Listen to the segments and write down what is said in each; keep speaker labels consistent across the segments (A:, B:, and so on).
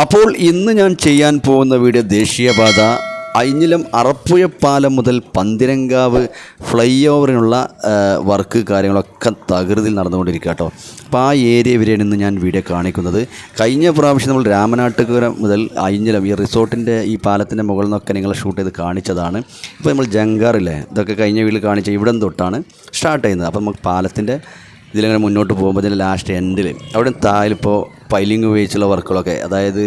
A: അപ്പോൾ ഇന്ന് ഞാൻ ചെയ്യാൻ പോകുന്ന വീഡിയോ ദേശീയപാത. അയിഞ്ഞിലം അറപ്പുഴ പാലം മുതൽ പന്തിരങ്കാവ് ഫ്ലൈ ഓവറിനുള്ള വർക്ക് കാര്യങ്ങളൊക്കെ തകൃതിയിൽ നടന്നുകൊണ്ടിരിക്കുക കേട്ടോ അപ്പോൾ ആ ഏരിയ വരെയാണ് ഇന്ന് ഞാൻ വീഡിയോ കാണിക്കുന്നത്. കഴിഞ്ഞ പ്രാവശ്യം നമ്മൾ രാമനാട്ടുകര മുതൽ അയിഞ്ഞിലം ഈ റിസോർട്ടിന്റെ ഈ പാലത്തിന്റെ മുകളിൽ നിന്നൊക്കെ നിങ്ങൾ ഷൂട്ട് ചെയ്ത് കാണിച്ചതാണ്. ഇപ്പോൾ നമ്മൾ ജങ്കാറില്ലേ ഇതൊക്കെ കഴിഞ്ഞ വീട്ടിൽ കാണിച്ച ഇവിടം തൊട്ടാണ് സ്റ്റാർട്ട് ചെയ്യുന്നത്. അപ്പോൾ നമുക്ക് പാലത്തിന്റെ ഇതിലങ്ങനെ മുന്നോട്ട് പോകുമ്പോൾ ഇതിന്റെ ലാസ്റ്റ് എൻഡിൽ അവിടെ താഴിലിപ്പോൾ പൈലിംഗ് ഉപയോഗിച്ചുള്ള വർക്കുകളൊക്കെ അതായത്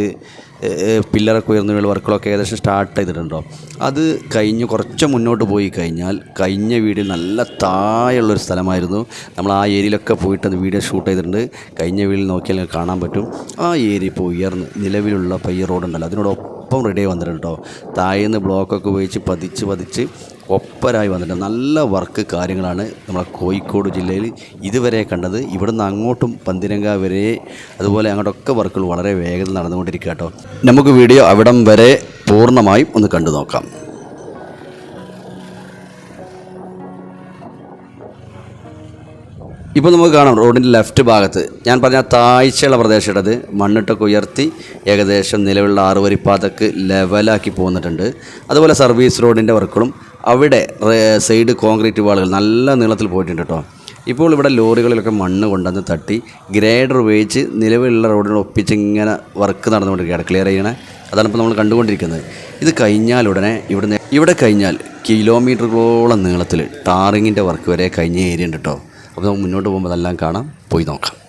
A: പില്ലറൊക്കെ ഉയർന്നുള്ള വർക്കുകളൊക്കെ ഏകദേശം സ്റ്റാർട്ട് ചെയ്തിട്ടുണ്ടോ? അത് കഴിഞ്ഞ് കുറച്ച് മുന്നോട്ട് പോയി കഴിഞ്ഞാൽ കഴിഞ്ഞ വീഡിയോ നല്ല താഴെയുള്ളൊരു സ്ഥലമായിരുന്നു. നമ്മൾ ആ ഏരിയയിലൊക്കെ പോയിട്ട് അത് വീഡിയോ ഷൂട്ട് ചെയ്തിട്ടുണ്ട്. കഴിഞ്ഞ വീഡിയോയിൽ നോക്കിയാൽ കാണാൻ പറ്റും. ആ ഏരിയ ഇപ്പോൾ ഉയർന്ന് നിലവിലുള്ള പയ്യ റോഡുണ്ടല്ലോ അതിനോടൊപ്പം റെഡി വന്നിട്ടുണ്ട് കേട്ടോ. താഴേന്ന് ബ്ലോക്കൊക്കെ ഉപയോഗിച്ച് പതിച്ച് പതിച്ച് ഒപ്പരായി വന്നിട്ടുണ്ട്. നല്ല വർക്ക് കാര്യങ്ങളാണ് നമ്മളെ കോഴിക്കോട് ജില്ലയിൽ ഇതുവരെ കണ്ടത്. ഇവിടുന്ന് അങ്ങോട്ടും പന്തിരങ്ക വരെ അതുപോലെ അങ്ങോട്ടൊക്കെ വർക്കുകൾ വളരെ വേഗത്തിൽ നടന്നുകൊണ്ടിരിക്കുക കേട്ടോ. നമുക്ക് വീഡിയോ അവിടം വരെ പൂർണമായും ഒന്ന് കണ്ടു നോക്കാം. ഇപ്പോൾ നമുക്ക് കാണാം റോഡിന്റെ ലെഫ്റ്റ് ഭാഗത്ത്. ഞാൻ പറഞ്ഞ താഴ്ചയുള്ള പ്രദേശമുള്ളത് മണ്ണിട്ടൊക്കെ ഉയർത്തി ഏകദേശം നിലവിലുള്ള ആറുവരിപ്പാതക്ക് ലെവലാക്കി പോന്നിട്ടുണ്ട്. അതുപോലെ സർവീസ് റോഡിന്റെ വർക്കുകളും അവിടെ സൈഡ് കോൺക്രീറ്റ് വാളുകൾ നല്ല നീളത്തിൽ പോയിട്ടുണ്ട് കേട്ടോ. ഇപ്പോൾ ഇവിടെ ലോറികളിലൊക്കെ മണ്ണ് കൊണ്ടുവന്ന് തട്ടി ഗ്രേഡർ ഉപയോഗിച്ച് നിലവിലുള്ള റോഡിനോട് ഒപ്പിച്ച് ഇങ്ങനെ വർക്ക് നടന്നുകൊണ്ടിരിക്കുകയാണ് ക്ലിയർ ചെയ്യണേ? അതാണ് ഇപ്പോൾ നമ്മൾ കണ്ടുകൊണ്ടിരിക്കുന്നത്. ഇത് കഴിഞ്ഞാൽ ഉടനെ ഇവിടുന്ന് ഇവിടെ കഴിഞ്ഞാൽ കിലോമീറ്ററുകളോളം നീളത്തിൽ ടാറിങ്ങിന്റെ വർക്ക് വരെ കഴിഞ്ഞ ഏരിയ ഉണ്ട് കേട്ടോ. അപ്പോൾ നമുക്ക് മുന്നോട്ട് പോകുമ്പോൾ അതെല്ലാം കാണാം. പോയി നോക്കാം.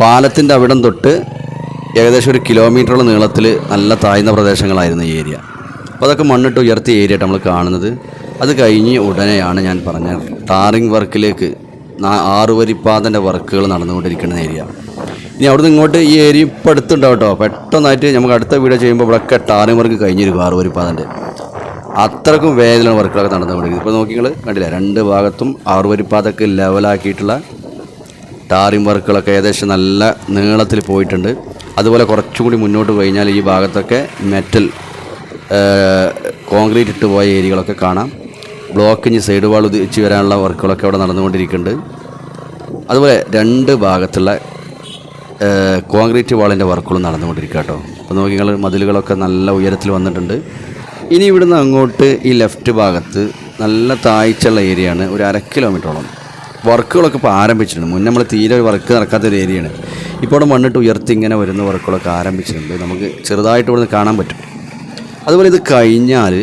A: പാലത്തിന്റെ അവിടം തൊട്ട് ഏകദേശം ഒരു കിലോമീറ്ററുള്ള നീളത്തിൽ നല്ല താഴ്ന്ന പ്രദേശങ്ങളായിരുന്നു ഈ ഏരിയ. അപ്പോൾ അതൊക്കെ മണ്ണിട്ട് ഉയർത്തിയ ഏരിയ നമ്മൾ കാണുന്നത്. അത് കഴിഞ്ഞ് ഉടനെയാണ് ഞാൻ പറഞ്ഞ ടാറിങ് വർക്കിലേക്ക് ആറുവരിപ്പാതന്റെ വർക്കുകൾ നടന്നുകൊണ്ടിരിക്കുന്ന ഏരിയ. ഇനി അവിടുന്ന് ഇങ്ങോട്ട് ഈ ഏരിയ ഇപ്പോൾ അടുത്തുണ്ടാവും കേട്ടോ. പെട്ടെന്നായിട്ട് നമുക്ക് അടുത്ത വീഡിയോ ചെയ്യുമ്പോൾ ഇവിടെയൊക്കെ ടാറിങ് വർക്ക് കഴിഞ്ഞിരിക്കും ആറുവരിപ്പാതന്റെ അത്രക്കും വേദന വർക്കുകളൊക്കെ നടന്നുകൊണ്ടിരിക്കുന്നത് ഇപ്പോൾ നോക്കി നിങ്ങൾ കണ്ടില്ല? രണ്ട് ഭാഗത്തും ആറുവരിപ്പാതൊക്കെ ലെവലാക്കിയിട്ടുള്ള ടാറിംഗ് വർക്കുകളൊക്കെ ഏകദേശം നല്ല നീളത്തിൽ പോയിട്ടുണ്ട്. അതുപോലെ കുറച്ചും കൂടി മുന്നോട്ട് കഴിഞ്ഞാൽ ഈ ഭാഗത്തൊക്കെ മെറ്റൽ കോൺക്രീറ്റ് ഇട്ട് പോയ ഏരിയകളൊക്കെ കാണാം. ബ്ലോക്ക് ഇനി സൈഡ് വാൾ ഉദിച്ച് വരാനുള്ള വർക്കുകളൊക്കെ അവിടെ നടന്നുകൊണ്ടിരിക്കുന്നുണ്ട്. അതുപോലെ രണ്ട് ഭാഗത്തുള്ള കോൺക്രീറ്റ് വാളിന്റെ വർക്കുകളും നടന്നുകൊണ്ടിരിക്കുക കേട്ടോ. അപ്പോൾ നോക്കി നിങ്ങൾ മതിലുകളൊക്കെ നല്ല ഉയരത്തിൽ വന്നിട്ടുണ്ട്. ഇനി ഇവിടുന്ന് അങ്ങോട്ട് ഈ ലെഫ്റ്റ് ഭാഗത്ത് നല്ല താഴ്ചയുള്ള ഏരിയയാണ്. ഒരു അര കിലോമീറ്ററോളം വർക്കുകളൊക്കെ ഇപ്പോൾ ആരംഭിച്ചിട്ടുണ്ട്. മുന്നേ നമ്മൾ തീരെ വർക്ക് നടക്കാത്തൊരു ഏരിയയാണ്. ഇപ്പോൾ ഇവിടെ മണ്ണിട്ട് ഉയർത്തി ഇങ്ങനെ വരുന്ന വർക്കുകളൊക്കെ ആരംഭിച്ചിട്ടുണ്ട്. നമുക്ക് ചെറുതായിട്ട് ഇവിടുന്ന് കാണാൻ പറ്റും. അതുപോലെ ഇത് കഴിഞ്ഞാൽ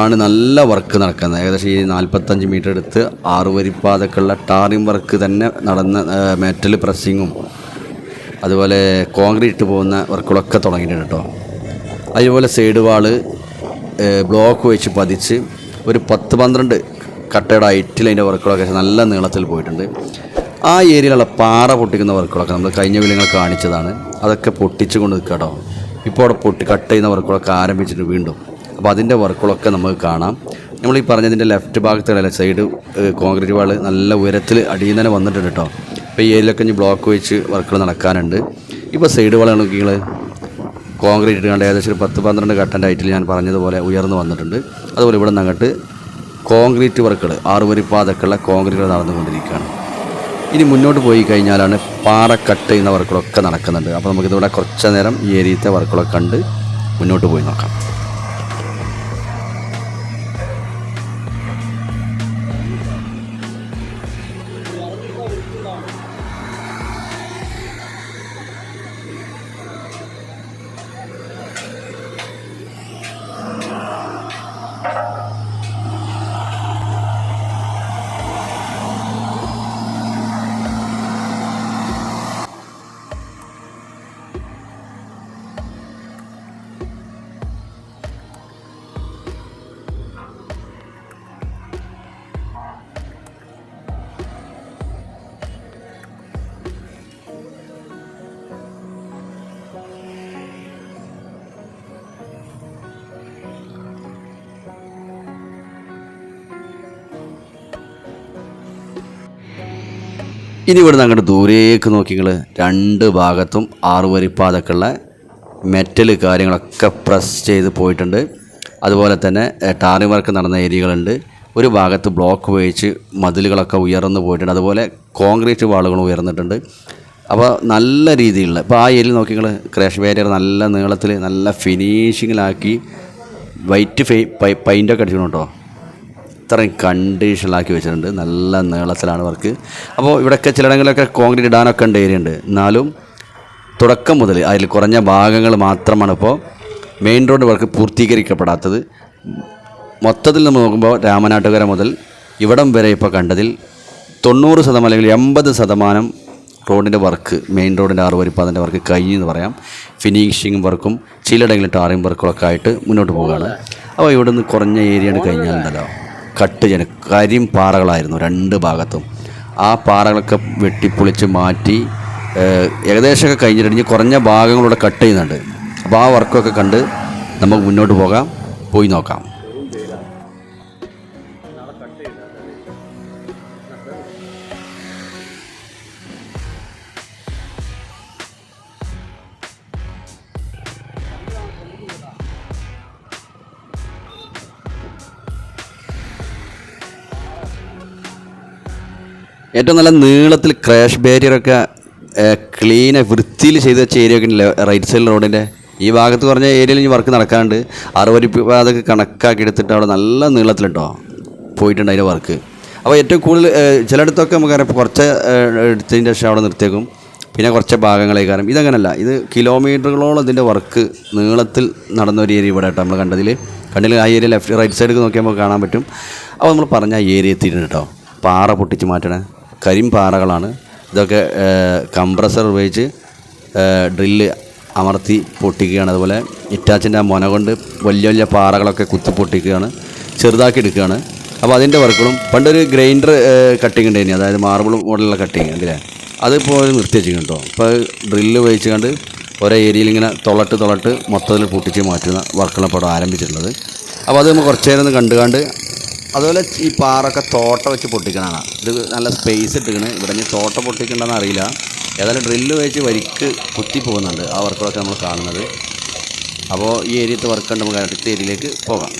A: ആണ് നല്ല വർക്ക് നടക്കുന്നത്. ഏകദേശം ഈ നാൽപ്പത്തഞ്ച് മീറ്റർ എടുത്ത് ആറുവരിപ്പാതക്കുള്ള ടാറിംഗ് വർക്ക് തന്നെ നടന്ന മെറ്റൽ പ്രസ്സിങ്ങും അതുപോലെ കോൺക്രീറ്റ് പോകുന്ന വർക്കുകളൊക്കെ തുടങ്ങിയിട്ടുണ്ട് കേട്ടോ. അതുപോലെ സൈഡ് വാൾ ബ്ലോക്ക് വെച്ച് പതിച്ച് ഒരു പത്ത് പന്ത്രണ്ട് കട്ടയുടെ ഹൈറ്റിൽ അതിന്റെ വർക്കുകളൊക്കെ നല്ല നീളത്തിൽ പോയിട്ടുണ്ട്. ആ ഏരിയയിലുള്ള പാറ പൊട്ടിക്കുന്ന വർക്കുകളൊക്കെ നമ്മൾ കഴിഞ്ഞ വിലങ്ങൾ കാണിച്ചതാണ്. അതൊക്കെ പൊട്ടിച്ചു കൊണ്ട് നിൽക്കുക കേട്ടോ. ഇപ്പോൾ അവിടെ പൊട്ടി കട്ട് ചെയ്യുന്ന വർക്കുകളൊക്കെ ആരംഭിച്ചിട്ട് വീണ്ടും. അപ്പോൾ അതിന്റെ വർക്കുകളൊക്കെ നമുക്ക് കാണാം. നമ്മൾ ഈ പറഞ്ഞതിന്റെ ലെഫ്റ്റ് ഭാഗത്തുള്ള സൈഡ് കോൺക്രീറ്റ് വാൾ നല്ല ഉയരത്തിൽ അടിയിൽ തന്നെ വന്നിട്ടുണ്ട് കേട്ടോ. അപ്പോൾ ഈ ഏരിയയിലൊക്കെ ഇനി ബ്ലോക്ക് വെച്ച് വർക്കുകൾ നടക്കാനുണ്ട്. ഇപ്പോൾ സൈഡ് വാൾ നോക്കിയാൽ കോൺക്രീറ്റ് ഇട്ടുകൊണ്ട് ഏകദേശം ഒരു പത്ത് പന്ത്രണ്ട് കട്ടന്റെ ഹൈറ്റിൽ ഞാൻ പറഞ്ഞതുപോലെ ഉയർന്നു വന്നിട്ടുണ്ട്. അതുപോലെ ഇവിടെ നിന്ന് അങ്ങോട്ട് കോൺക്രീറ്റ് വർക്കുകൾ ആറുവരിപ്പാതക്കുള്ള കോൺക്രീറ്റുകൾ നടന്നുകൊണ്ടിരിക്കുകയാണ്. ഇനി മുന്നോട്ട് പോയി കഴിഞ്ഞാലാണ് പാറ എന്ന വർക്കുകളൊക്കെ നടക്കുന്നുണ്ട്. അപ്പോൾ നമുക്കിതിവിടെ കുറച്ച് നേരം ഈ ഏരിയത്തെ വർക്കുകളൊക്കെ കണ്ട് മുന്നോട്ട് പോയി നോക്കാം. ഇനി ഇവിടുന്ന് അങ്ങോട്ട് ദൂരേക്ക് നോക്കി നിങ്ങൾ രണ്ട് ഭാഗത്തും ആറുവരിപ്പാതൊക്കെ ഉള്ള മെറ്റൽ കാര്യങ്ങളൊക്കെ പ്രസ് ചെയ്ത് പോയിട്ടുണ്ട്. അതുപോലെ തന്നെ ടാറി വർക്ക് നടന്ന ഏരിയകളുണ്ട്. ഒരു ഭാഗത്ത് ബ്ലോക്ക് ഉപയോഗിച്ച് മതിലുകളൊക്കെ ഉയർന്നു പോയിട്ടുണ്ട്. അതുപോലെ കോൺക്രീറ്റ് വാളുകളും ഉയർന്നിട്ടുണ്ട്. അപ്പോൾ നല്ല രീതിയിലുള്ള ഇപ്പോൾ ആ ഏരിയയിൽ നോക്കി നിങ്ങൾ ക്രാഷ് ബാരിയർ നല്ല നീളത്തിൽ നല്ല ഫിനിഷിങ്ങിലാക്കി വൈറ്റ് ഫെയ് പൈ പെയിന്റൊക്കെ അടിച്ചിട്ടുണ്ട്? കേട്ടോ ഇത്രയും കണ്ടീഷനിലാക്കി വെച്ചിട്ടുണ്ട്. നല്ല നീളത്തിലാണ് വർക്ക് അപ്പോൾ ഇവിടെയൊക്കെ ചിലയിടങ്ങളിലൊക്കെ കോൺക്രീറ്റ് ഇടാനൊക്കെ ഉണ്ട് ഏരിയ ഉണ്ട്. എന്നാലും തുടക്കം മുതൽ അതിൽ കുറഞ്ഞ ഭാഗങ്ങൾ മാത്രമാണ് ഇപ്പോൾ മെയിൻ റോഡ് വർക്ക് പൂർത്തീകരിക്കപ്പെടാത്തത്. മൊത്തത്തിൽ നമ്മൾ നോക്കുമ്പോൾ രാമനാട്ടുകര മുതൽ ഇവിടം വരെ ഇപ്പോൾ കണ്ടതിൽ തൊണ്ണൂറ് ശതമാനം അല്ലെങ്കിൽ എൺപത് ശതമാനം റോഡിന്റെ വർക്ക് മെയിൻ റോഡിന്റെ ആറ് വരിപ്പാതിന്റെ വർക്ക് കഴിഞ്ഞു എന്ന് പറയാം. ഫിനിഷിംഗ് വർക്കും ചിലയിടങ്ങളിൽ ടാറിംഗ് വർക്കുകളൊക്കെ ആയിട്ട് മുന്നോട്ട് പോവുകയാണ്. അപ്പോൾ ഇവിടുന്ന് കുറഞ്ഞ ഏരിയയാണ് കഴിഞ്ഞാലുണ്ടല്ലോ കട്ട് ജന കരിം പാറകളായിരുന്നു രണ്ട് ഭാഗത്തും. ആ പാറകളൊക്കെ വെട്ടിപ്പൊളിച്ച് മാറ്റി ഏകദേശമൊക്കെ കഴിഞ്ഞിട്ട് കുറഞ്ഞ ഭാഗങ്ങളൂടെ കട്ട് ചെയ്യുന്നുണ്ട്. അപ്പോൾ ആ വർക്കൊക്കെ കണ്ട് നമുക്ക് മുന്നോട്ട് പോകാം. പോയി നോക്കാം. ഏറ്റവും നല്ല നീളത്തിൽ ക്രാഷ് ബാരിയറൊക്കെ ക്ലീൻ വൃത്തിയിൽ ചെയ്ത് വെച്ച ഏരിയ ഒക്കെ ഉണ്ടല്ലോ റൈറ്റ് സൈഡ് റോഡിന്റെ ഈ ഭാഗത്ത് പറഞ്ഞ ഏരിയയിൽ ഇനി വർക്ക് നടക്കാണ്ട് അറുപത് അതൊക്കെ കണക്കാക്കി എടുത്തിട്ട് അവിടെ നല്ല നീളത്തിലുണ്ടോ? പോയിട്ടുണ്ട് അതിന്റെ വർക്ക് അപ്പോൾ ഏറ്റവും കൂടുതൽ ചിലയിടത്തൊക്കെ നമുക്കറിയാം കുറച്ച് എടുത്തതിന്റെ ശേഷം അവിടെ നിർത്തിയേക്കും. പിന്നെ കുറച്ച് ഭാഗങ്ങളെ കാരണം. ഇതങ്ങനല്ല. ഇത് കിലോമീറ്ററുകളോളം ഇതിന്റെ വർക്ക് നീളത്തിൽ നടന്ന ഒരു ഏരിയ ഇവിടെ കേട്ടോ നമ്മൾ കണ്ടതിൽ കണ്ടില്ല ആ ഏരിയ ലെഫ്റ്റ് റൈറ്റ് സൈഡിൽ നോക്കിയാൽ നമുക്ക് കാണാൻ പറ്റും. അപ്പോൾ നമ്മൾ പറഞ്ഞ ആ ഏരിയ എത്തിയിട്ടുണ്ട് കേട്ടോ. പാറ പൊട്ടിച്ച് മാറ്റണേ. കരിമ്പാറകളാണ് ഇതൊക്കെ കംപ്രസർ ഉപയോഗിച്ച് ഡ്രില്ല് അമർത്തി പൊട്ടിക്കുകയാണ്. അതുപോലെ ഇറ്റാച്ചിന്റെ ആ മൊന കൊണ്ട് വലിയ വലിയ പാറകളൊക്കെ കുത്തി പൊട്ടിക്കുകയാണ്. ചെറുതാക്കി എടുക്കുകയാണ്. അപ്പോൾ അതിന്റെ വർക്കുകളും പണ്ടൊരു ഗ്രൈൻഡർ കട്ടിങ് ഉണ്ടായിരുന്നു അതായത് മാർബിൾ മോഡലുള്ള കട്ടിങ് അല്ലേ അതിപ്പോൾ നിർത്തി വെച്ചിരിക്കുന്നു കേട്ടോ. ഇപ്പോൾ ഡ്രില്ല് ഉപയോഗിച്ച് കണ്ട് ഓരോ ഏരിയയിൽ ഇങ്ങനെ തുളട്ട് തുളട്ട് മൊത്തത്തിൽ പൊട്ടിച്ച് മാറ്റുന്ന വർക്കുകളപ്പോൾ ആരംഭിച്ചിട്ടുള്ളത്. അപ്പോൾ അത് നമ്മൾ കുറച്ച് നേരം ഒന്ന് കണ്ട് കണ്ട് അതുപോലെ ഈ പാറൊക്കെ തോട്ട വെച്ച് പൊട്ടിക്കണതാണ്. ഇത് നല്ല സ്പേസ് ഇട്ടിക്കണ് ഇവിടെ ഇനി തോട്ട പൊട്ടിക്കണ്ടെന്ന് അറിയില്ല. ഏതായാലും ഡ്രില്ല് വെച്ച് വരിക്ക് കുത്തി പോകുന്നുണ്ട് ആ വർക്കുകളൊക്കെ നമ്മൾ കാണുന്നത്. അപ്പോൾ ഈ ഏരിയത്ത് വർക്ക് ഉണ്ട് നമുക്ക് അടുത്ത ഏരിയയിലേക്ക് പോകാം.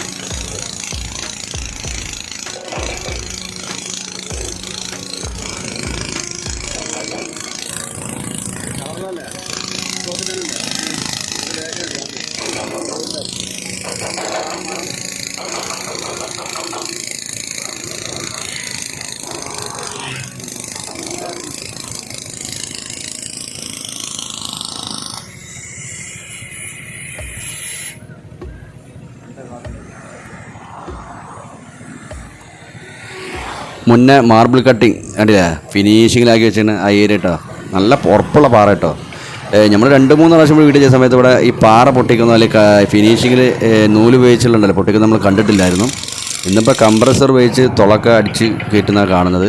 A: മുന്നേ മാർബിൾ കട്ടിങ് കണ്ടില്ലേ? ഫിനിഷിങ്ങിലാക്കി വെച്ചാണ് ആ ഏരിയ കേട്ടോ നല്ല ഉറപ്പുള്ള പാറ കേട്ടോ നമ്മൾ രണ്ട് മൂന്ന് പ്രാവശ്യം വീഡിയോ ചെയ്ത സമയത്ത് ഇവിടെ ഈ പാറ പൊട്ടിക്കുന്ന അല്ലെങ്കിൽ ഫിനിഷിങ്ങിൽ നൂൽ ഉപയോഗിച്ചിട്ടുണ്ടല്ലോ. പൊട്ടിക്കുന്നത് നമ്മൾ കണ്ടിട്ടില്ലായിരുന്നു. ഇന്നിപ്പോൾ കംപ്രസർ ഉപയോഗിച്ച് തുളക്ക അടിച്ച് കയറ്റുന്ന കാണുന്നത്.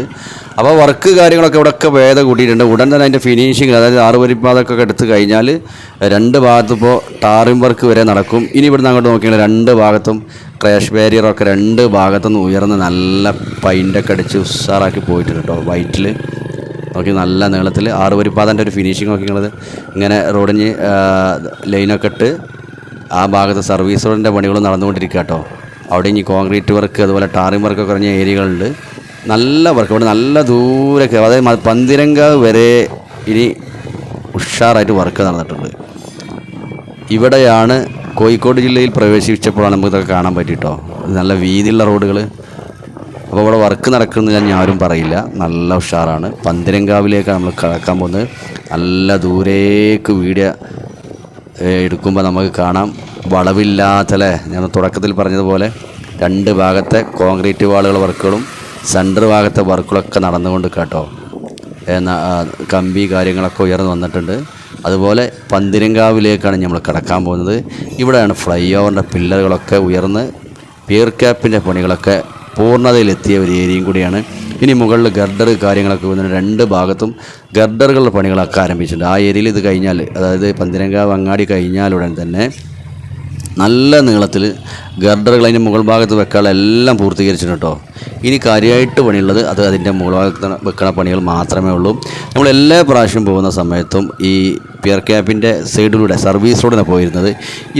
A: അപ്പോൾ വർക്ക് കാര്യങ്ങളൊക്കെ ഇവിടെയൊക്കെ വേദ കൂട്ടിയിട്ടുണ്ട്. ഉടൻ തന്നെ അതിന്റെ ഫിനിഷിങ് അതായത് ആറ് വരിപ്പാതൊക്കെ എടുത്തു കഴിഞ്ഞാൽ രണ്ട് ഭാഗത്തും ഇപ്പോൾ ടാറിംഗ് വർക്ക് വരെ നടക്കും. ഇനി ഇവിടുന്ന് അങ്ങോട്ട് നോക്കിയാൽ രണ്ട് ഭാഗത്തും ക്രാഷ് ബാരിയറൊക്കെ രണ്ട് ഭാഗത്തുനിന്ന് ഉയർന്ന് നല്ല പൈന്റൊക്കെ അടിച്ച് ഉഷാറാക്കി പോയിട്ടുണ്ട് കേട്ടോ വൈറ്റിൽ. നോക്കി നല്ല നീളത്തിൽ ആറ് വരിപ്പാതന്റെ ഒരു ഫിനിഷിങ് നോക്കിയുള്ളത് ഇങ്ങനെ റോഡിന് ലൈനൊക്കെ ഇട്ട് ആ ഭാഗത്ത് സർവീസ് റോഡിന്റെ പണികൾ നടന്നുകൊണ്ടിരിക്കുക കേട്ടോ. അവിടെ ഇനി കോൺക്രീറ്റ് വർക്ക് അതുപോലെ ടാറിംഗ് വർക്ക് കുറഞ്ഞ ഏരിയകളുണ്ട്. നല്ല വർക്ക് ഇവിടെ നല്ല ദൂരൊക്കെ അതായത് പന്തിരങ്ക വരെ ഇനി ഉഷാറായിട്ട് വർക്ക് നടന്നിട്ടുണ്ട്. ഇവിടെയാണ് കോഴിക്കോട് ജില്ലയിൽ പ്രവേശിച്ചപ്പോഴാണ് നമുക്ക് ഇതൊക്കെ കാണാൻ പറ്റിയിട്ടോ നല്ല വീതിയുള്ള റോഡുകൾ അപ്പോൾ ഇവിടെ വർക്ക് നടക്കുന്നത് ഞാൻ ആരും പറയില്ല. നല്ല ഉഷാറാണ്. പന്തിരങ്കാവിലേക്കാണ് നമ്മൾ കടക്കാൻ പോകുന്നത്. നല്ല ദൂരേക്ക് വീഡിയോ എടുക്കുമ്പോൾ നമുക്ക് കാണാം. വളവില്ലാത്തല്ലേ? ഞാൻ തുടക്കത്തിൽ പറഞ്ഞതുപോലെ രണ്ട് ഭാഗത്തെ കോൺക്രീറ്റ് വാളുകൾ വർക്കുകളും സെന്റർ ഭാഗത്തെ വർക്കുകളൊക്കെ നടന്നുകൊണ്ട് കേട്ടോ. കമ്പി കാര്യങ്ങളൊക്കെ ഉയർന്നു വന്നിട്ടുണ്ട്. അതുപോലെ പന്തിരങ്കാവിലേക്കാണ് നമ്മൾ കടക്കാൻ പോകുന്നത്. ഇവിടെയാണ് ഫ്ലൈ ഓവറിന്റെ പില്ലറുകളൊക്കെ ഉയർന്ന് പിയർ ക്യാപ്പിന്റെ പണികളൊക്കെ പൂർണതയിലെത്തിയ ഒരു ഏരിയയും കൂടിയാണ്. ഇനി മുകളിൽ ഗർഡർ കാര്യങ്ങളൊക്കെ വന്നിട്ട് രണ്ട് ഭാഗത്തും ഗർഡറുകളുടെ പണികളൊക്കെ ആരംഭിച്ചിട്ടുണ്ട്. ആ ഏരിയയിൽ ഇത് കഴിഞ്ഞാൽ അതായത് പന്തിരങ്കാവ് അങ്ങാടി കഴിഞ്ഞാൽ ഉടൻ തന്നെ നല്ല നീളത്തിൽ ഗർഡറുകൾ അതിന്റെ മുകൾ ഭാഗത്ത് വെക്കാനുള്ള എല്ലാം പൂർത്തീകരിച്ചിട്ടുണ്ട് കേട്ടോ. ഇനി കാര്യമായിട്ട് പണിയുള്ളത് അത് അതിന്റെ മുകൾ ഭാഗത്ത് വെക്കണ പണികൾ മാത്രമേ ഉള്ളൂ. നമ്മൾ എല്ലാ പ്രാവശ്യം പോകുന്ന സമയത്തും ഈ പിയർ ക്യാപ്പിന്റെ സൈഡിലൂടെ സർവീസ് റോഡിനെ പോയിരുന്നത്.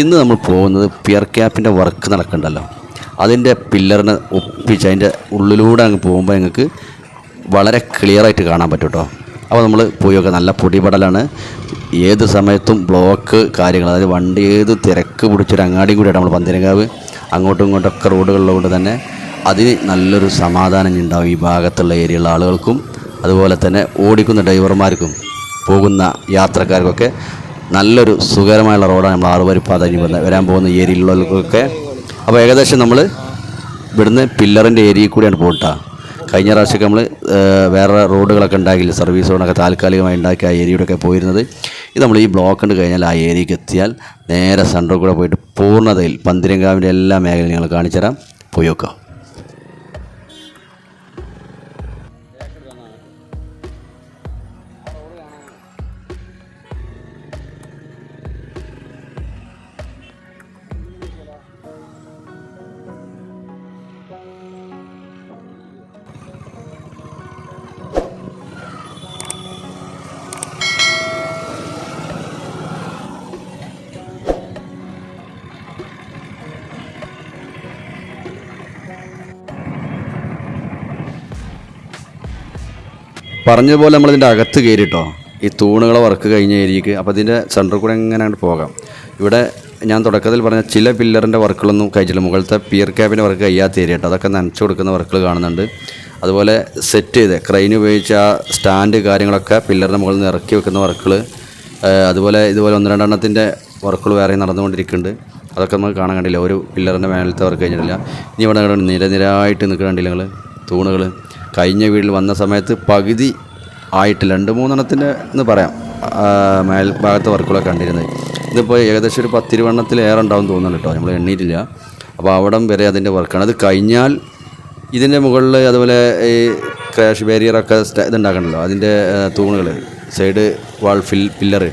A: ഇന്ന് നമ്മൾ പോകുന്നത് പിയർ ക്യാപ്പിന്റെ വർക്ക് നടക്കണ്ടല്ലോ അതിന്റെ പില്ലറിനെ ഒപ്പിച്ച് അതിന്റെ ഉള്ളിലൂടെ അങ്ങ് പോകുമ്പോൾ ഞങ്ങൾക്ക് വളരെ ക്ലിയറായിട്ട് കാണാൻ പറ്റും കേട്ടോ. അപ്പോൾ നമ്മൾ പോയൊക്കെ നല്ല പൊടിപടലാണ്. ഏത് സമയത്തും ബ്ലോക്ക് കാര്യങ്ങൾ അതായത് വണ്ടി ഏത് തിരക്ക് പിടിച്ചൊരു അങ്ങാടിയും കൂടിയാണ് നമ്മൾ പന്തിരങ്കാവ്. അങ്ങോട്ടും ഇങ്ങോട്ടൊക്കെ റോഡുകളിലുകൊണ്ട് തന്നെ അതിന് നല്ലൊരു സമാധാനം ഉണ്ടാവും ഈ ഭാഗത്തുള്ള ഏരിയയിലുള്ള ആളുകൾക്കും. അതുപോലെ തന്നെ ഓടിക്കുന്ന ഡ്രൈവർമാർക്കും പോകുന്ന യാത്രക്കാർക്കൊക്കെ നല്ലൊരു സുഖകരമായുള്ള റോഡാണ് നമ്മൾ ആറുവരിപ്പാത ഇനി വരാൻ പോകുന്ന ഏരിയയിലുള്ളവർക്കൊക്കെ. അപ്പോൾ ഏകദേശം നമ്മൾ ഇവിടുന്ന് പില്ലറിന്റെ ഏരിയയിൽ കൂടിയാണ് പോട്ടാ കഴിഞ്ഞ പ്രാവശ്യമൊക്കെ നമ്മൾ വേറെ റോഡുകളൊക്കെ ഉണ്ടാക്കില്ല സർവീസ് റോഡൊക്കെ താൽക്കാലികമായി ഉണ്ടാക്കി ആ ഏരിയയുടെയൊക്കെ പോയിരുന്നത്. ഇത് നമ്മൾ ഈ ബ്ലോക്ക് ഉണ്ട് കഴിഞ്ഞാൽ ആ ഏരിയയ്ക്ക് എത്തിയാൽ നേരെ സെന്ററിൽ കൂടെ പോയിട്ട് പൂർണതയിൽ പന്തിരങ്കാവിന്റെ എല്ലാ മേഖലയും ഞങ്ങൾ കാണിച്ചു തരാം പോയി നോക്കാം. പറഞ്ഞതുപോലെ നമ്മളിതിന്റെ അകത്ത് കയറിട്ടോ. ഈ തൂണുകളെ വർക്ക് കഴിഞ്ഞ അപ്പോൾ ഇതിന്റെ സെന്ററിൽ കൂടെ എങ്ങനെ അങ്ങോട്ട് പോകാം. ഇവിടെ ഞാൻ തുടക്കത്തിൽ പറഞ്ഞ ചില പില്ലറിന്റെ വർക്കുകളൊന്നും കഴിച്ചില്ല. മുകളിലത്തെ പിയർ ക്യാബിന്റെ വർക്ക് കഴിയാത്ത ഏരിയ കേട്ടോ അതൊക്കെ നനച്ചു കൊടുക്കുന്ന വർക്കുകൾ കാണുന്നുണ്ട്. അതുപോലെ സെറ്റ് ചെയ്ത് ക്രെയിൻ ഉപയോഗിച്ച് ആ സ്റ്റാൻഡ് കാര്യങ്ങളൊക്കെ പില്ലറിന്റെ മുകളിൽ നിന്ന് ഇറക്കി വെക്കുന്ന വർക്കുകൾ അതുപോലെ ഇതുപോലെ ഒന്ന് രണ്ടെണ്ണത്തിന്റെ വർക്കുകൾ വേറെ നടന്നുകൊണ്ടിരിക്കുന്നുണ്ട്. അതൊക്കെ നമുക്ക് കാണാൻ കണ്ടില്ല. ഒരു പില്ലറിന്റെ മേലത്തെ വർക്ക് കഴിഞ്ഞിട്ടില്ല. ഇനി ഇവിടെ നിരനിരായിട്ട് നിൽക്കുന്ന കണ്ടില്ല നിങ്ങൾ തൂണുകൾ കഴിഞ്ഞ വീട്ടിൽ വന്ന സമയത്ത് പകുതി ആയിട്ട് രണ്ട് മൂന്നെണ്ണത്തിന്റെ എന്ന് പറയാം. മേൽഭാഗത്ത് വർക്കുകളൊക്കെ കണ്ടിരുന്നത്. ഇതിപ്പോൾ ഏകദേശം ഒരു പത്തിരുവണ്ണത്തിലേറെ ഉണ്ടാവും തോന്നുന്നു കേട്ടോ. നമ്മൾ എണ്ണീറ്റില്ല. അപ്പോൾ അവിടം വരെ അതിന്റെ വർക്കാണ്. അത് കഴിഞ്ഞാൽ ഇതിന്റെ മുകളിൽ അതുപോലെ ഈ ക്രാഷ് ബാരിയറൊക്കെ ഇതുണ്ടാക്കണമല്ലോ അതിന്റെ തൂണുകൾ side wall fill pillar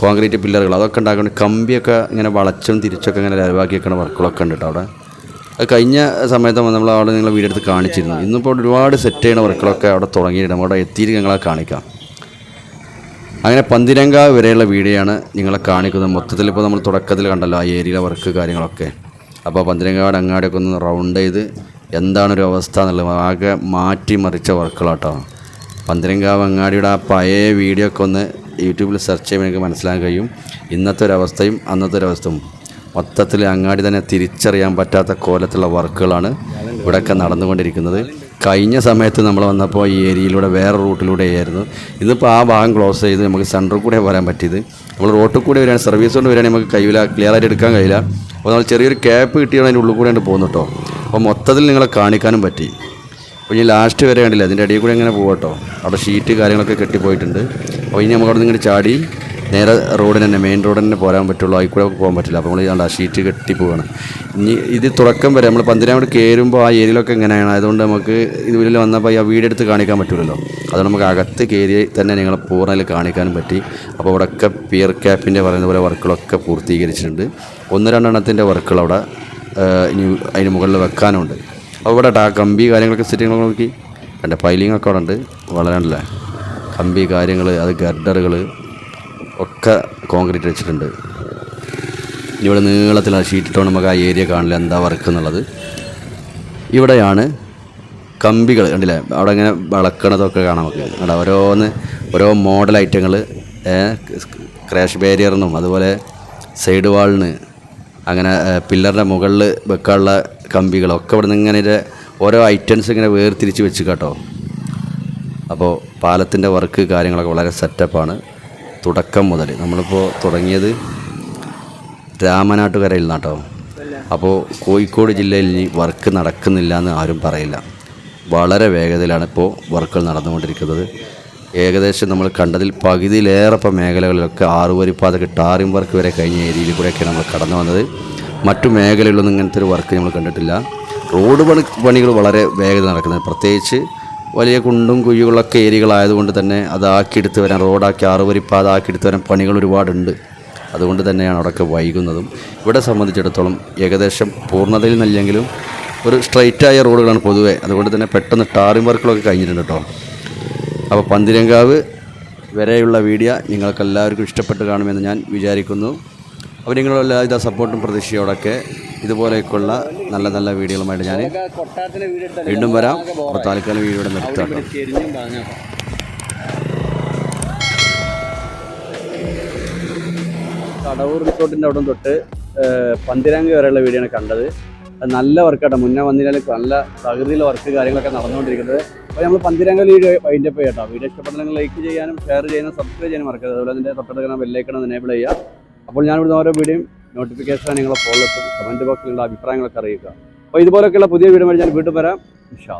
A: concrete പില്ലറുകൾ അതൊക്കെ ഉണ്ടാക്കണം കമ്പിയൊക്കെ ഇങ്ങനെ വളച്ചും തിരിച്ചൊക്കെ ഇങ്ങനെ ലരവാക്കി വെക്കണ വർക്കുകളൊക്കെ ഉണ്ട് കേട്ടോ അവിടെ. കഴിഞ്ഞ സമയത്ത് നമ്മൾ അവിടെ നിങ്ങൾ വീഡിയോ എടുത്ത് കാണിച്ചിരുന്നു. ഇന്നിപ്പോൾ ഒരുപാട് സെറ്റ് ചെയ്യുന്ന വർക്കുകളൊക്കെ അവിടെ തുടങ്ങിയിട്ടുണ്ട്. അവിടെ എത്തിയിട്ട് ഞങ്ങളെ കാണിക്കാം. അങ്ങനെ പന്തിരങ്ക വരെയുള്ള വീഡിയോയാണ് നിങ്ങളെ കാണിക്കുന്നത്. മൊത്തത്തിൽ ഇപ്പോൾ നമ്മൾ തുടക്കത്തിൽ കണ്ടല്ലോ ആ ഏരിയയിലെ വർക്ക് കാര്യങ്ങളൊക്കെ. അപ്പോൾ പന്തിരങ്കാട് അങ്ങാടിയൊക്കെ ഒന്ന് റൗണ്ട് ചെയ്ത് എന്താണൊരു അവസ്ഥ എന്നുള്ളത് ആകെ മാറ്റിമറിച്ച വർക്കുകളാട്ടോ. പന്തിരങ്കാവ് അങ്ങാടിയുടെ ആ പഴയ വീഡിയോ ഒക്കെ ഒന്ന് യൂട്യൂബിൽ സെർച്ച് ചെയ്യുമ്പോൾ എനിക്ക് മനസ്സിലാക്കാൻ കഴിയും. ഇന്നത്തെ ഒരവസ്ഥയും അന്നത്തെ ഒരവസ്ഥയും മൊത്തത്തിൽ അങ്ങാടി തന്നെ തിരിച്ചറിയാൻ പറ്റാത്ത കോലത്തിലുള്ള വർക്കുകളാണ് ഇവിടെയൊക്കെ നടന്നുകൊണ്ടിരിക്കുന്നത്. കഴിഞ്ഞ സമയത്ത് നമ്മൾ വന്നപ്പോൾ ഈ ഏരിയയിലൂടെ വേറെ റൂട്ടിലൂടെ ആയിരുന്നു. ഇന്നിപ്പോൾ ആ ഭാഗം ക്ലോസ് ചെയ്ത് നമുക്ക് സെന്ററിൽ കൂടെ വരാൻ പറ്റിയത്. നമ്മൾ റോട്ടിൽ കൂടെ വരികയാണ്. സർവീസ് കൊണ്ട് വരികയാണെങ്കിൽ നമുക്ക് കഴിയില്ല ക്ലിയർ ആയിട്ട് എടുക്കാൻ കഴിയില്ല. അപ്പോൾ നമ്മൾ ചെറിയൊരു ക്യാപ്പ് കിട്ടിയാണ് അതിന്റെ ഉള്ളിൽ കൂടെ പോകുന്നു കേട്ടോ. അപ്പോൾ മൊത്തത്തിൽ നിങ്ങളെ കാണിക്കാനും പറ്റി. അപ്പോൾ ഇനി ലാസ്റ്റ് വരെ കണ്ടില്ല അതിന്റെ അടിയിൽ കൂടെ ഇങ്ങനെ പോകട്ടോ അവിടെ ഷീറ്റ് കാര്യങ്ങളൊക്കെ കെട്ടിപ്പോയിട്ടുണ്ട്. അപ്പോൾ ഇനി നമുക്ക് അവിടെ നിന്ന് ഇങ്ങനെ ചാടി നേരെ റോഡിന് തന്നെ മെയിൻ റോഡിന് തന്നെ പോരാൻ പറ്റുള്ളൂ അതിൽ കൂടെ പോകാൻ പറ്റില്ല. അപ്പോൾ നമ്മൾ ആ ഷീറ്റ് കെട്ടി പോവാണ്. ഇനി ഇത് തുടക്കം വരെ നമ്മൾ പന്തിരാമട് കയറുമ്പോൾ ആ ഏരിയയിലൊക്കെ എങ്ങനെയാണ്? അതുകൊണ്ട് നമുക്ക് ഇതിൽ വന്നപ്പോൾ ആ വീട് എടുത്ത് കാണിക്കാൻ പറ്റില്ലല്ലോ അതുകൊണ്ട് നമുക്ക് അകത്ത് കയറി തന്നെ നിങ്ങളെ പൂർണയിൽ കാണിക്കാനും പറ്റി. അപ്പോൾ അവിടെയൊക്കെ പിയർ ക്യാപ്പിന്റെ പറയുന്ന പോലെ വർക്കുകളൊക്കെ പൂർത്തീകരിച്ചിട്ടുണ്ട്. ഒന്ന് രണ്ടെണ്ണത്തിന്റെ വർക്കുകൾ അവിടെ ഇനി അതിന് മുകളിൽ വെക്കാനുണ്ട്. അപ്പോൾ ഇവിടെ ആ കമ്പി കാര്യങ്ങളൊക്കെ സെറ്റിങ്ങൾ നോക്കി? എന്റെ പൈലിംഗ് ഒക്കെ അവിടെ ഉണ്ട്. വളരെ കമ്പി കാര്യങ്ങൾ അത് ഗർഡറുകൾ ഒക്കെ കോൺക്രീറ്റ് വെച്ചിട്ടുണ്ട്. ഇവിടെ നീളത്തിൽ ആ ഷീറ്റിട്ടോ നമുക്ക് ആ ഏരിയ കാണില്ല എന്താ വർക്ക് എന്നുള്ളത്. ഇവിടെയാണ് കമ്പികൾ കണ്ടില്ലേ? അവിടെ ഇങ്ങനെ വളക്കണതൊക്കെ കാണാം നമുക്ക് അവിടെ ഓരോന്ന് ഓരോ മോഡൽ ഐറ്റങ്ങൾ ക്രാഷ് ബാരിയറിനും അതുപോലെ സൈഡ് വാളിന് അങ്ങനെ പില്ലറിന്റെ മുകളിൽ വെക്കാനുള്ള കമ്പികളൊക്കെ ഇവിടെ നിന്ന് ഇങ്ങനെ ഓരോ ഐറ്റംസ് ഇങ്ങനെ വേർതിരിച്ച് വെച്ച് കേട്ടോ. അപ്പോൾ പാലത്തിന്റെ വർക്ക് കാര്യങ്ങളൊക്കെ വളരെ സെറ്റപ്പാണ് തുടക്കം മുതൽ. നമ്മളിപ്പോൾ തുടങ്ങിയത് രാമനാട്ടുകരയിൽ നിന്നാട്ടോ. അപ്പോൾ കോഴിക്കോട് ജില്ലയിൽ ഇനി വർക്ക് നടക്കുന്നില്ല എന്ന് ആരും പറയില്ല. വളരെ വേഗതയിലാണ് ഇപ്പോൾ വർക്കുകൾ നടന്നുകൊണ്ടിരിക്കുന്നത്. ഏകദേശം നമ്മൾ കണ്ടതിൽ പകുതിയിലേറെ ഇപ്പോൾ മേഖലകളിലൊക്കെ ആറുവരിപ്പാതൊക്കെ ടാറിംഗ് വർക്ക് വരെ കഴിഞ്ഞ ഏരിയയിൽ കൂടെയൊക്കെ നമ്മൾ കടന്നു വന്നത്. മറ്റു മേഖലകളിലൊന്നും ഇങ്ങനത്തെ ഒരു വർക്ക് നമ്മൾ കണ്ടിട്ടില്ല. റോഡ് പണി പണികൾ വളരെ വേഗത നടക്കുന്നത്. പ്രത്യേകിച്ച് വലിയ കുണ്ടും കുഴികളൊക്കെ ഏരിയകളായതുകൊണ്ട് തന്നെ അതാക്കിയെടുത്ത് വരാൻ റോഡാക്കി ആറുവരിപ്പാത ആക്കിയെടുത്ത് വരാൻ പണികൾ ഒരുപാടുണ്ട്.
B: അതുകൊണ്ട് തന്നെയാണ് അവിടെയൊക്കെ വൈകുന്നതും. ഇവിടെ സംബന്ധിച്ചിടത്തോളം ഏകദേശം പൂർണതയിൽ നിന്നില്ലെങ്കിലും ഒരു സ്ട്രൈറ്റായ റോഡുകളാണ് പൊതുവെ. അതുകൊണ്ട് തന്നെ പെട്ടെന്ന് ടാറിംഗ് വർക്കുകളൊക്കെ കഴിഞ്ഞിട്ടുണ്ട് കേട്ടോ. അപ്പോൾ പന്തിരങ്കാവ് വരെയുള്ള വീഡിയോ നിങ്ങൾക്കെല്ലാവർക്കും ഇഷ്ടപ്പെട്ട് കാണുമെന്ന് ഞാൻ വിചാരിക്കുന്നു. അപ്പോൾ നിങ്ങളെല്ലാ ഇതാ സപ്പോർട്ടും പ്രതീക്ഷയോടൊക്കെ ഇതുപോലെയൊക്കെയുള്ള നല്ല നല്ല വീഡിയോകളുമായിട്ട് ഞാൻ വീണ്ടും വരാം. അപ്പോൾ താൽക്കാലം വീഡിയോ ഇവിടെ നിർത്താം
A: കടവൂർ റിസോർട്ടിന്റെ അവിടെ തൊട്ട് പന്തിരാങ്ക വരെയുള്ള വീഡിയോ കണ്ടത്. നല്ല വർക്കാട്ടോ. മുന്നേ വന്നിരുന്നാലും നല്ല തകൃതിയിലെ വർക്ക് കാര്യങ്ങളൊക്കെ നടന്നുകൊണ്ടിരിക്കുന്നത്. അപ്പോൾ നമ്മൾ പന്തിരാങ്ക വീഡിയോ അതിന്റെ അപ്പ് കേട്ടോ. വീഡിയോ ഇഷ്ടപ്പെട്ടെങ്കിൽ ലൈക്ക് ചെയ്യാനും ഷെയർ ചെയ്യാനും സബ്സ്ക്രൈബ് ചെയ്യാനും മറക്കരുത്. അതുപോലെ അതിന്റെ തൊട്ടടുക്കുന്ന ബെല്ലൈക്കണം എനേബിൾ ചെയ്യുക. അപ്പോൾ ഞാൻ ഇവിടുന്ന് ഓരോ വീഡിയോയും നോട്ടിഫിക്കേഷൻ നിങ്ങളെ ഫോണിലെത്തും കമന്റ് ബോക്സിൽ അഭിപ്രായങ്ങളൊക്കെ അറിയിക്കുക. അപ്പോൾ ഇതുപോലെയൊക്കെയുള്ള പുതിയ വീഡിയോ ഞാൻ വീണ്ടും വരാം. ഇൻഷാ